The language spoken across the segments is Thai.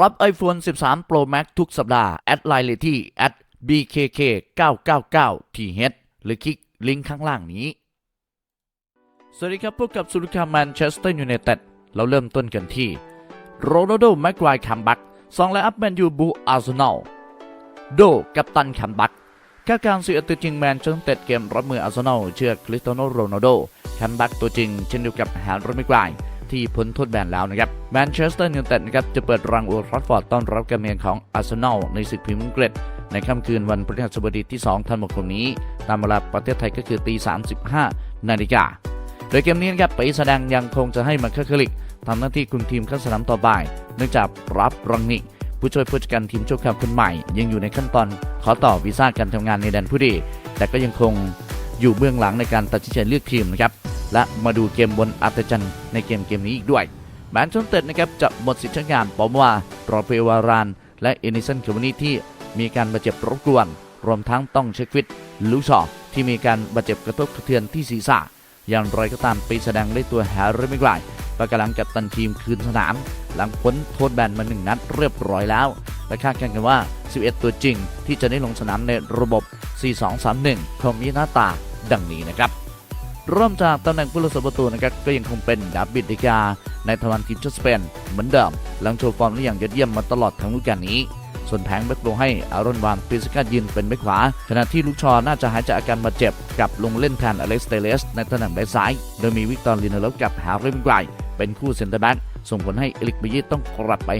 รับ iPhone 13 Pro Max ทุกสัปดาห์ แอดไลน์เลยที่ @bkk 999 th หรือคลิกลิงก์ข้างล่างนี้ สวัสดีครับพบกับสุริคาแมนเชสเตอร์ยูไนเต็ดเราเริ่มต้นกันที่โรนัลโดแม็กควายคัมบักสองไลน์อัพแมนยูบูอาร์เซนอลโดกับตันคัมบักคาการณ์สื่อตัวจริงแมนเชสเตอร์เกมรับมืออาร์เซนอลเชื่อคริสเตียโนโรนัลโดคัมบักตัวจริงเช่นเดียวกับแฮร์รี่แม็กควาย ที่พ้นโทษแบนแล้วนะครับแมนเชสเตอร์ยูไนเต็ดนะครับจะเปิดรังโอลด์ทราฟฟอร์ดต้อนรับการเมืองของอาร์เซนอลในศึกพรีเมียร์ลีกในค่ำคืนวันพฤหัสบดีที่ 2 ธันวาคมนี้ ตามเวลาประเทศไทยก็คือตี 35 นาฬิกา โดยเกมนี้นะครับปีแสดงยังคงจะให้มาคาคลิกทำหน้าที่คุมทีมเข้าสนามต่อไปเนื่องจากรับรังนิกผู้ช่วยผู้จัดการทีมชั่วคราวคนใหม่ ยังอยู่ในขั้นตอนขอต่อวีซ่าการทำงานในแดนผู้ดี แต่ก็ยังคงอยู่เบื้องหลังในการตัดสินใจเลือกทีมนะครับ และมาดูเกมบนอัตจันในเกมเกมนี้อีกด้วยแมนเชสเตอร์นะครับจะหมดสิทธิ์ใช้งานปอมว่ารอเปวาราน และเอนิสันเควินีที่มีการบาดเจ็บรบกวน รวมทั้งต้องเช็คฟิตลูชอที่มีการบาดเจ็บกระทบกระเทือนที่ศีรษะอย่างไรก็ตามปีแสดงได้ตัวแฮร์รี่ไม่ไกลประกำลังกับตันทีมคืนสนาม หลังพ้นโทษแบนมาหนึ่งนัดเรียบร้อยแล้วและคาดการณ์กันว่า 11 ตัวจริงที่จะได้ลงสนามในระบบ 4-2-3-1คงมีหน้าตาดังนี้นะครับ เริ่มจากตำแหน่งผู้รักษาประตูนะครับก็ยังคงเป็นดาบิดดิกา ในทวารทีมชาติสเปนเหมือนเดิมหลังโชว์ฟอร์มได้อย่างยอดเยี่ยมมาตลอดทั้งฤดูกาลนี้ ส่วนแผงแบ็คโลให้อารอนวานปิสกายืนเป็นแบ็คขวา ขณะที่ลูกชอน่าจะหายจากอาการบาดเจ็บกลับลงเล่นแทนอเล็กซ์เตเลสในตำแหน่งแบ็คซ้าย โดยมีวิกตอร์ลินเนลกับฮาร์รี่มิไกรเป็นคู่เซนเตอร์แบ็กส่งผลให้เอลิกบิยิตต้องกลับไป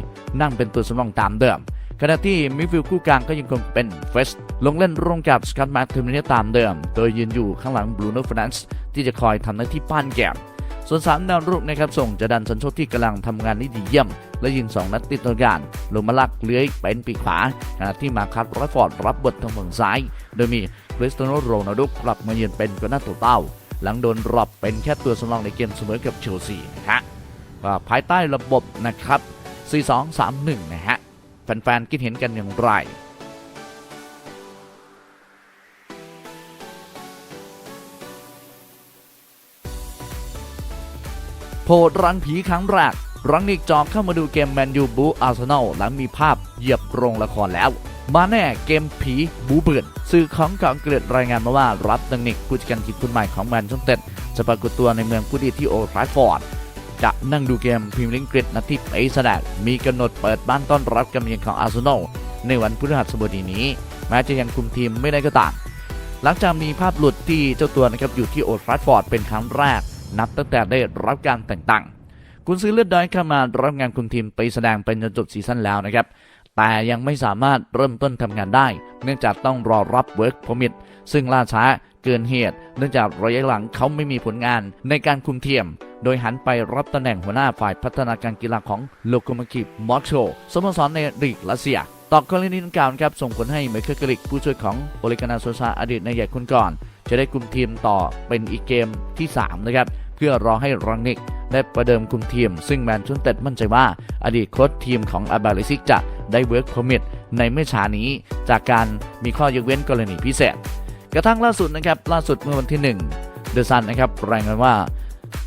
นั่งเป็นตัวสำรองตามเดิม ขณะที่มิดฟิลด์คู่กลางก็ยังคงเป็นเฟสลงเล่นร่วมกับสกอตต์มาร์ตินเนตตามเดิม โดยยืนอยู่ข้างหลังบรูโน่ฟรานซ์ที่จะคอยทำหน้าที่ป้านแกมส่วนสามแนวรุกนะครับส่งจะดันสันโชคที่กำลังทำงานได้ดีเยี่ยม และยิง 2 นัดติดต่อกันลงมาลักเลื้อยเป็นปีกขวาขณะที่มาคัตรอยฟอร์ดรับบททางฝั่งซ้าย โดยมีคริสเตโนโรนัลโดกลับมาเยือนเป็นกองหน้าตัวเต้า หลังโดนรอบเป็นแค่ตัวสำรองในเกมเสมอกับเชลซีนะฮะภายใต้ระบบนะครับ 4-2-3-1 นะฮะ แฟนๆคิดเห็นกันอย่างไรโผล่รังผีครั้งแรกรังนิกจอมเข้ามาดูเกมแมนยูบูอาร์เซนอลหลังมีภาพเหยียบโรงละครแล้ว มาแน่เกมผีบูเบือนสื่อของเก่าอังกฤษรายงานมาว่ารับดังนิกผู้จัดการทีมคนใหม่ของแมนเชสเตอร์จะปรากฏตัวในเมืองผู้ดีที่โอลด์แทราฟฟอร์ด จะนั่งดูเกมพรีเมียร์ลีกอังกฤษนัดที่ไปแสดงมีกำหนดเปิดบ้านต้อนรับการเยือนของอาร์เซนอลในวันพฤหัสบดีนี้ แม้จะยังคุมทีมไม่ได้ก็ตาม หลังจากมีภาพหลุดที่เจ้าตัวนะครับอยู่ที่โอลด์แทราฟฟอร์ดเป็นครั้งแรก นับตั้งแต่ได้รับการแต่งตั้งกุนซือเลือดดอยเข้ามารับงานคุมทีมไปแสดงเป็นจนจบซีซั่นแล้วนะครับแต่ยังไม่สามารถเริ่มต้นทำงานได้ เนื่องจากต้องรอรับเวิร์กพอมิทซึ่งล่าช้าเกินเหตุ เนื่องจากระยะหลังเขาไม่มีผลงานในการคุมทีม โดยหันไปรับตำแหน่งหัวหน้าฝ่ายพัฒนาการกีฬาของโลโคโมทีฟมอสโกสโมสรในลีกรัสเซียต่อกรณีดังกล่าวครับส่งผลให้เมเคิลกริกผู้ช่วยของโอเลกานาโซซาอดีตนายใหญ่คนก่อน จะได้คุมทีมต่อเป็นอีกเกมที่ 3 นะครับ เพื่อรอให้รังนิกได้ประเดิมคุมทีม ซึ่งแมนเชสเตอร์มั่นใจว่า อดีตโค้ชทีมของอาบาลิซิกจะได้เวิร์กพอมิทในไม่ช้านี้จากการมีข้อยกเว้นกรณีพิเศษ กระทั่งล่าสุดนะครับล่าสุดเมื่อวันที่ 1 เดอะซันนะครับรายงานว่า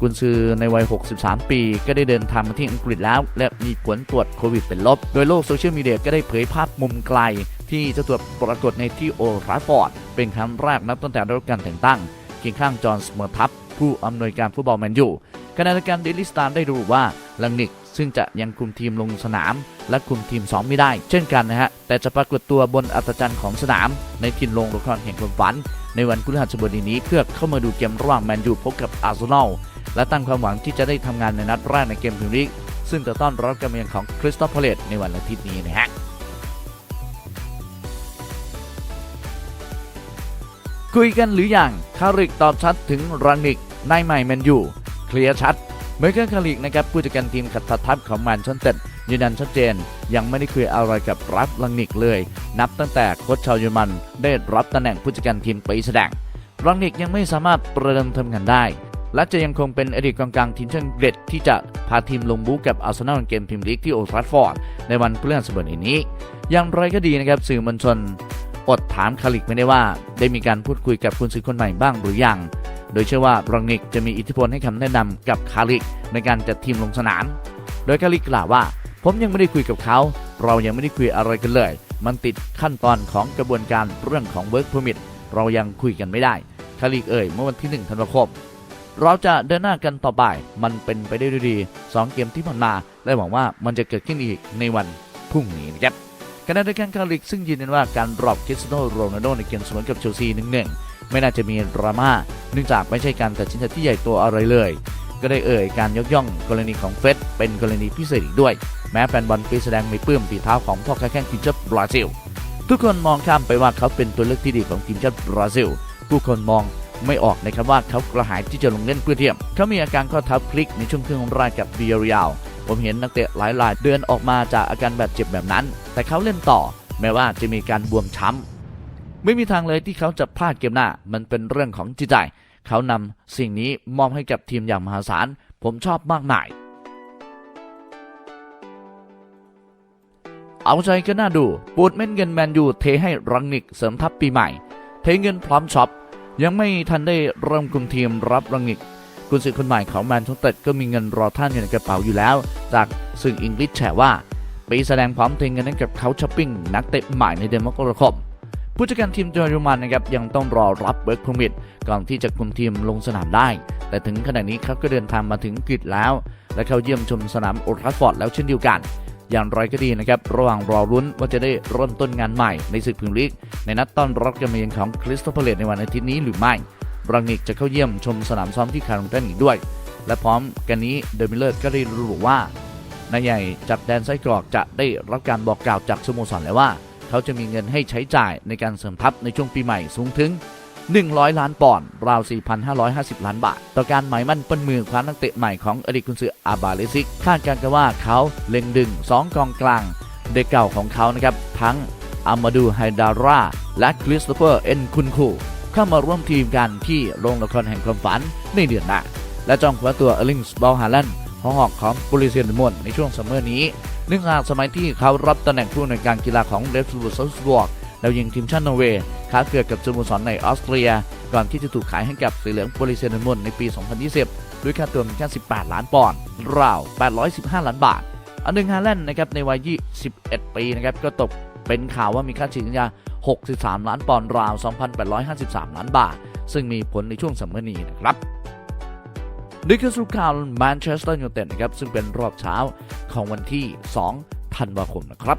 กุนซือในวัย 63 ปี ก็ได้เดินทางมาที่อังกฤษแล้ว และมีผลตรวจโควิดเป็นลบ โดยโลกโซเชียลมีเดียก็ได้เผยภาพมุมไกล ที่เจ้าตัวปรากฏในที่โอลด์ทราฟอร์ด เป็นครั้งแรกนับตั้งแต่ได้รับการแต่งตั้งเคียงข้างจอห์นสเมอร์ทัพผู้อำนวยการฟุตบอลแมนยูขณะเดียวกันเดลิสตาร์ได้ระบุว่าลังนิกซึ่งจะยังคุมทีมลงสนาม และคุมทีมซ้อมไม่ได้ เช่นกันนะฮะ แต่จะปรากฏตัวบนอัตจันทร์ของสนาม ในทินลงละครแห่งความฝัน ในวันพฤหัสบดีนี้เพื่อเข้ามาดูเกมระหว่างแมนยูพบกับอาร์เซนอล และตั้งความหวังที่จะได้ทำงานในนัดแรกในเกมพรีเมียร์ลีกซึ่งจะต้อนรับการเยือนของคริสตัลพาเลตในวันอาทิตย์นี้นะฮะคุยกันหรืออยังคาริกตอบชัดถึงรังนิกนายใหม่แมนยูเคลียร์ชัดเมเคิลคาริกนะครับผู้จัดการทีมขัดทัพของแมนเชสเตอร์ยืนยันชัดเจน ยังไม่ได้คุยอะไรกับรับลังนิกเลย นับตั้งแต่โค้ชชาวเยอรมันได้รับตำแหน่งผู้จัดการทีมไปแสดงรังนิกยังไม่สามารถประเดิมทำงานได้ และจะยังคงเป็นอดีตกองกลางทีมชาติอังกฤษที่จะพาทีมลงบู๊กับอาร์เซนอลในเกมพรีมลีกที่โอลด์ทราฟฟอร์ดในวันพฤหัสบดีนี้ อย่างไรก็ดีนะครับสื่อมวลชนอดถามคาริกไม่ได้ว่า ได้มีการพูดคุยกับคุณซื้อคนใหม่บ้างหรือยัง โดยเชื่อว่ารังนิกจะมีอิทธิพลให้คำแนะนำกับคาริกในการจัดทีมลงสนาม โดยคาริกกล่าวว่า ผมยังไม่ได้คุยกับเขา เรายังไม่ได้คุยอะไรกันเลย มันติดขั้นตอนของกระบวนการเรื่องของ work permit เรายังคุยกันไม่ได้คาลิกเอ่ยเมื่อวันที่ 1 ธันวาคม เราจะเดินหน้ากันต่อไป มันเป็นไปได้ด้วยดีสองเกมที่ผ่านมา และหวังว่ามันจะเกิดขึ้นอีกในวันพรุ่งนี้นะครับขณะเดียวกันคาลิกซึ่งยืนยันว่าการดรอปคริสเตียโนโรนัลโดในเกมเสมอกับเชลซีหนึ่งหนึ่งไม่น่าจะมีดราม่าเนื่องจากไม่ใช่การตัดสินใจที่ใหญ่โตอะไรเลย ก็ได้เอ่ยการยกย่องกรณีของเฟสเป็นกรณีพิเศษอีกด้วย แม้แฟนบอลไปแสดงไม่ปลื้มฝีเท้าของพ่อค้าแข้งทีมชาติบราซิล ทุกคนมองข้ามไปว่าเขาเป็นตัวเลือกที่ดีของทีมชาติบราซิล ผู้คนมอง ไม่ออกนะครับว่าเขากระหายที่จะลงเล่นเพื่อเทียมเขามีอาการข้อเท้าพลิกในช่วงครึ่งแรกกับเบียริยลผมเห็นนักเตะหลายรายเดินออกมาจากอาการบาดเจ็บแบบนั้น แต่เขาเล่นต่อ แม้ว่าจะมีการบวมช้ำไม่มีทางเลยที่เขาจะพลาดเกมหน้า มันเป็นเรื่องของจิตใจ เขานำสิ่งนี้มอบให้กับทีมอย่างมหาศาล ผมชอบมากมายเอาใจก็น่าดู ปูดเม็ดเงินแมนยูเทให้รังนิกเสริมทัพปีใหม่ เทเงินพร้อมช็อป ยังไม่ทันได้เริ่มกลุ่มทีมรับรังนิกกุนซือคนใหม่ของแมนเชสเตอร์ก็มีเงินรอท่านอยู่ในกระเป๋าอยู่แล้ว จากสื่ออังกฤษแฉว่าไปแสดงพร้อมเทเงินให้กับเขาช้อปปิ้งนักเตะใหม่ในเดือนมกราคมผู้จัดการทีมเยอรมันนะครับยังต้องรอรับเวิร์กพอมิทก่อนที่จะคุมทีมลงสนามได้ แต่ถึงขณะนี้เขาก็เดินทางมาถึงอังกฤษแล้ว และเขาเยี่ยมชมสนามโอลด์ทรฟฟอร์ดแล้วเช่นเดียวกัน อย่างไรก็ดีนะครับ ระหว่างรอรุ้นว่าจะได้เริ่มต้นงานใหม่ในศึกพรีเมียร์ลีก ในนัดต้อนรับการมาเยือนของคริสตัลพาเลตในวันอาทิตย์นี้หรือไม่รังนิกจะเข้าเยี่ยมชมสนามซ้อมที่คาร์ลงตันอีกด้วย และพร้อมกันนี้เดอมิเลอร์ก็ได้ระบุว่านายใหญ่จากแดนไส้กรอกจะได้รับการบอกกล่าวจากสโมสรแล้วว่า เขาจะมีเงินให้ใช้จ่ายในการเสริมทัพในช่วงปีใหม่สูงถึง 100 ล้านปอนด์ราว 4,550 ล้านบาท ต่อการหมายมั่นปั้นมือคว้านักเตะใหม่ของอดีตกุนซืออาบาเลซิก คาดการณ์กันว่าเขาเล็งดึง 2 กองกลาง เด็กเก่าของเขานะครับ ทั้งอามาดูไฮดาราและคริสโตเฟอร์เอ็นคุนคูเข้ามาร่วมทีมกันที่โรงละครแห่งความฝันในเดือนหน้า และจองคว้าตัวเอลิงส์บอลฮาแลนด์หอหอกของบริเซียนมอนในช่วงซัมเมอร์นี้เนื่องจากสมัยที่เขารับตำแหน่งผู้อำนวยการกีฬาของเรดบูลซัลส์บวก แล้วยิงทีมชาตินอร์เวย์ค้าเกือกับสโมสรในออสเตรีย ก่อนที่จะถูกขายให้กับสีเหลืองบริเซนมอนในปี 2020 ด้วยค่าตัวเพียงแค่18 ล้านปอนด์ราว 815 ล้านบาท อันหนึ่งฮาแลนด์นะครับในวัย 21 ปีนะครับก็ตกเป็นข่าวว่ามีค่าฉีดสัญญา 63 ล้านปอนด์ราว 2,853 ล้านบาท ซึ่งมีผลในช่วงซัมมอร์นี้นะครับนี่คือสรุปข่าวแมนเชสเตอร์ยูไนเต็ดนะครับซึ่งเป็นรอบเช้าของวันที่ 2 ธันวาคมนะครับ